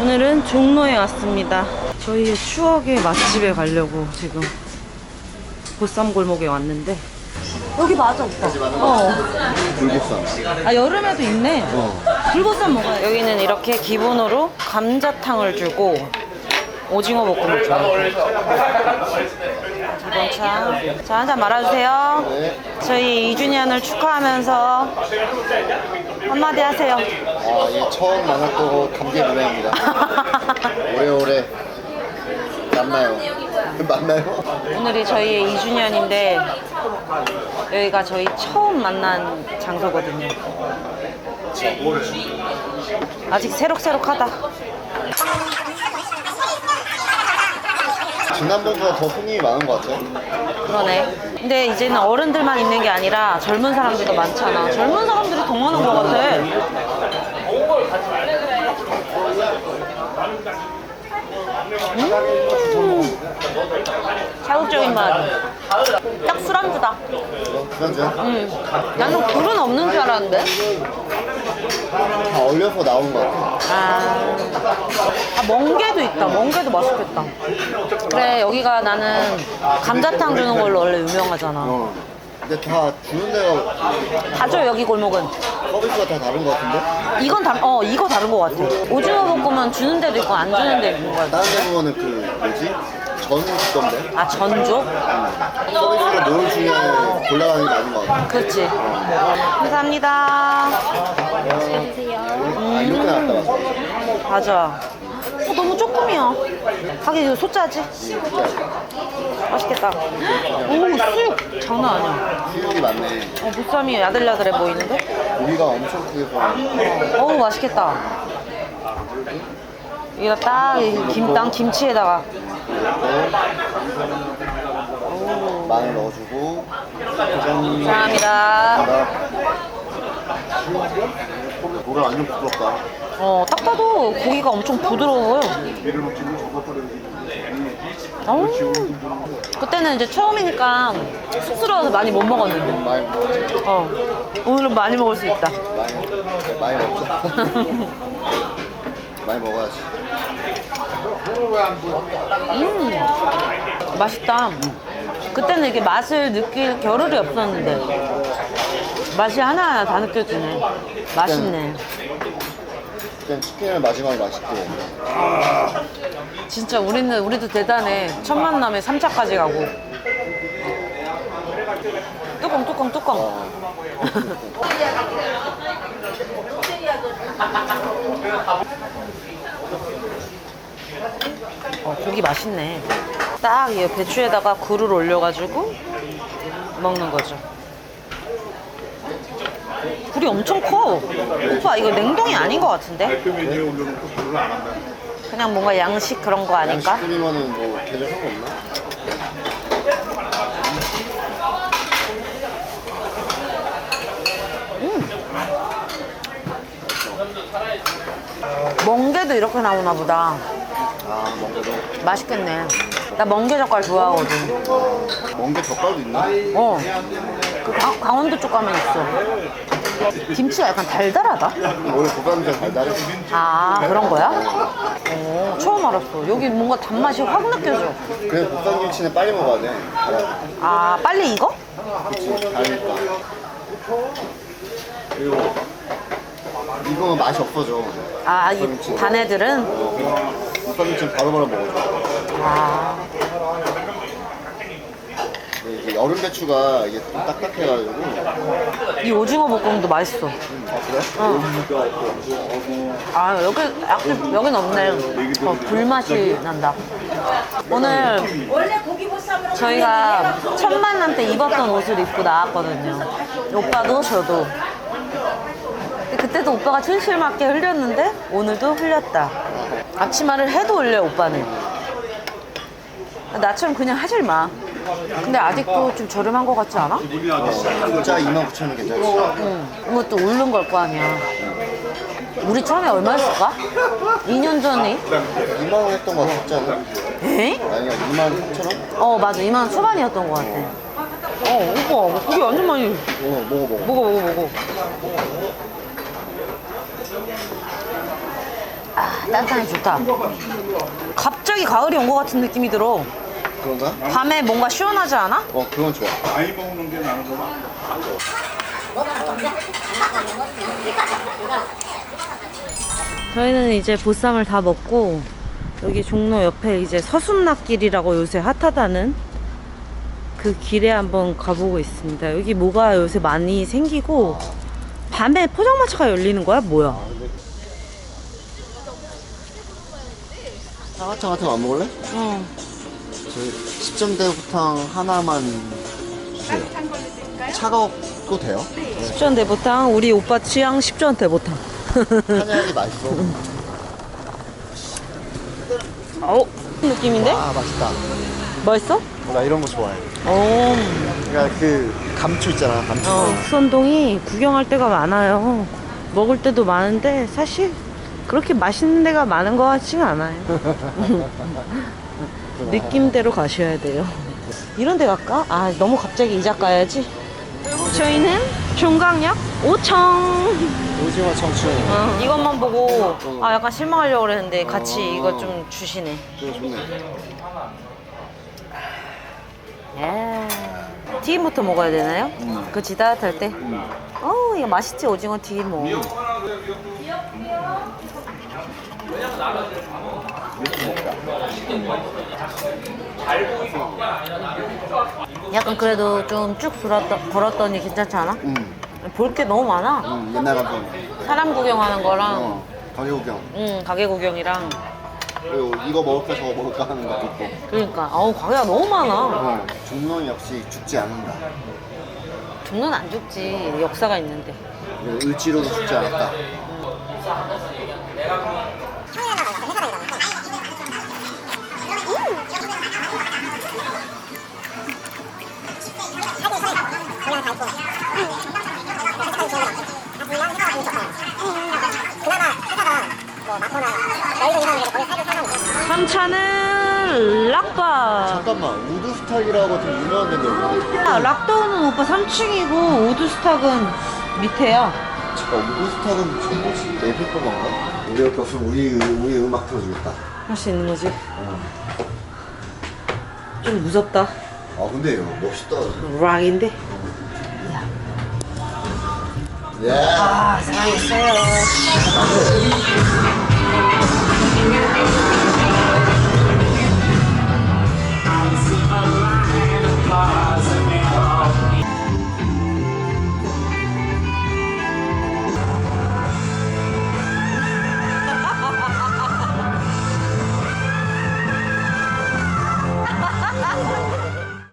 오늘은 종로에 왔습니다. 저희의 추억의 맛집에 가려고 지금 보쌈골목에 왔는데 여기 맞아 오빠. 어. 불국산. 아 여름에도 있네. 어. 불보쌈 먹어요. 여기는 이렇게 기본으로 감자탕을 주고 오징어 볶음을 줘요. 기본 차. 자, 한 잔 말아주세요. 네. 저희 2주년을 축하하면서 한마디 하세요. 아, 예, 처음 만났고 감개무량합니다. 오래오래 만나요. 만나요? 오늘이 저희의 2주년인데 여기가 저희 처음 만난 장소거든요. 아직 새록새록하다. 지난번보다 더 손님이 많은 것 같아요. 그러네. 근데 이제는 어른들만 있는 게 아니라 젊은 사람들도 많잖아. 젊은 사람들이 더 많은 것 같아. 음. 자극적인 맛. 딱 술안주다. 그런지 음. 나는 굴은 없는 줄 알았는데. 다 얼려서 나오는 것 같아요. 아, 아 멍게도 있다. 멍게도 맛있겠다. 그래 여기가 나는 감자탕 주는 걸로 원래 유명하잖아. 어. 근데 다 주는 데가 다줘 여기 골목은. 서비스가 다 다른 것 같은데? 이건 다, 어 이거 다른 것 같아. 오징어 볶음은 주는 데도 있고 안 주는 데도 있는 거야. 다른 데 보면은 그 뭐지? 전 있던데? 아 전조? 서비스가 뭘 주냐에 골라가는 게 많은 것 같아요. 그렇지. 감사합니다. 아, 이렇게 나왔다 맞아. 맞아. 어, 너무 조금이야. 하긴 이거 소짜지? 맛있겠다. 오 수육 장난 아니야. 수육이 많네. 어, 보쌈이 야들야들해 보이는데? 고기가 엄청 크게 보여. 어우 맛있겠다. 여기다 딱 김, 난 김치에다가 마늘 넣어주고 짜잔. 감사합니다. 고기가 완전 부드럽다. 어, 딱 봐도 고기가 엄청 부드러워요. 어우, 그때는 이제 처음이니까 쑥스러워서 많이 못 먹었는데. 많이 먹- 어, 오늘은 많이 먹을 수 있다. 많이 많이 먹자. 많이 먹어야지. 음, 맛있다. 그때는 이게 맛을 느낄 겨를이 없었는데 맛이 하나하나 다 느껴지네. 맛있네. 그냥 치킨을 마지막에 맛있게. 진짜 우리는 우리도 대단해. 첫 만남에 3차까지 가고. 뚜껑 뚜껑 뚜껑. 어. 어, 고기 맛있네. 딱이 배추에다가 굴을 올려가지고 먹는 거죠. 굴이 엄청 커. 오빠 이거 냉동이 아닌 것 같은데? 그냥 뭔가 양식 그런 거 아닌가? 양식이면은 뭐 계절 상관없나? 멍게도 이렇게 나오나 보다. 아 멍게도. 맛있겠네. 나 멍게 젓갈 좋아하거든. 멍게 젓갈도 있나? 어. 그 강, 강원도 쪽 가면 있어. 김치가 약간 달달하다? 원래 보쌈장 달달해. 아, 그런 거야? 어, 처음 알았어. 여기 뭔가 단맛이 확 느껴져. 그래 보쌈김치는 빨리 먹어야 돼. 달아. 아, 빨리 익어? 그치. 그리고 이거는 맛이 없어져. 아, 이단 애들은? 보쌈김치는 바로바로 먹어줘. 아, 근데 이게 여름 배추가 이게 좀 딱딱해가지고. 이 오징어 볶음도 맛있어. 아 그래? 아, 여기, 약간, 여긴 없네. 어, 불맛이 난다. 오늘 저희가 첫 만남 때 입었던 옷을 입고 나왔거든요. 오빠도 저도. 그때도 오빠가 칠실맞게 흘렸는데 오늘도 흘렸다. 앞치마를 해도 흘려 오빠는. 나처럼 그냥 하질 마. 근데 아직도 좀 저렴한 것 같지 않아? 진짜 29,000원 괜찮지? 응. 이것도 오른 걸 거 아니야. 우리 처음에 얼마였을까? 2년 전에? 2만 원 했던 거 같지 않아? 에? 아니야 2만 3천 원? 어 맞아 2만 원 초반이었던 것 같아 어 오빠 고기 완전 많이 어 먹어 먹어. 먹어 먹어 먹어 따뜻하니 좋다. 갑자기 가을이 온 것 같은 느낌이 들어. 그런가? 밤에 뭔가 시원하지 않아? 어 그건 좋아. 많이 먹는 게 나는 거야. 저희는 이제 보쌈을 다 먹고 여기 종로 옆에 이제 서순락길이라고 요새 핫하다는 그 길에 한번 가보고 있습니다. 여기 뭐가 요새 많이 생기고 밤에 포장마차가 열리는 거야? 뭐야? 사과탕 같은 거 안 먹을래? 어. 저희 10점 대구탕 하나만 주세요. 차가워도 돼요? 10전 대보탕 우리 오빠 취향 10전 대보탕. 한약이 맛있어. 어 느낌인데? 아 맛있다. 맛있어? 나 이런 거 좋아해. 어. 그러니까 그 감초 있잖아. 감초. 어, 수원동이 구경할 데가 많아요. 먹을 때도 많은데 사실 그렇게 맛있는 데가 많은 것 같지는 않아요. 느낌대로 가셔야 돼요. 이런 데 갈까? 아, 너무 갑자기 이자 가야지. 저희는 종강역 5청. 오징어 청춘. 이것만 보고 아 약간 실망하려고 그랬는데 같이 이거 좀 주시네. 그거 좋네. 예. 튀김부터 먹어야 되나요? 음. 그치 따뜻할 때. 어 이거 맛있지 오징어 튀김 뭐. 약간 그래도 좀 쭉 걸었더니 괜찮지 않아? 응. 볼 게 너무 많아. 응. 옛날 감성. 사람 구경하는 거랑, 어. 가게 구경. 응 가게 구경이랑. 그리고 이거 먹을까 저거 먹을까 하는 것도 있고. 그러니까 어우 가게가 너무 많아. 어. 중론 역시 죽지 않는다. 종로는 안 죽지 역사가 있는데. 을지로도 죽지 않았다. 삼차는 락바. 잠깐만 우드스탁이라고 좀 유명한 데인데 여기. 아, 락다운은 오빠 3층이고 우드스탁은 밑에야. 잠깐 우드스탁은 혹시 에픽 건가? 우리 옆에 없으면 우리 우리 음악 틀어주겠다. 할 수 있는 거지. 좀 무섭다. 아 근데 이거 멋있다. 락인데. 예. 아, 사랑했어요.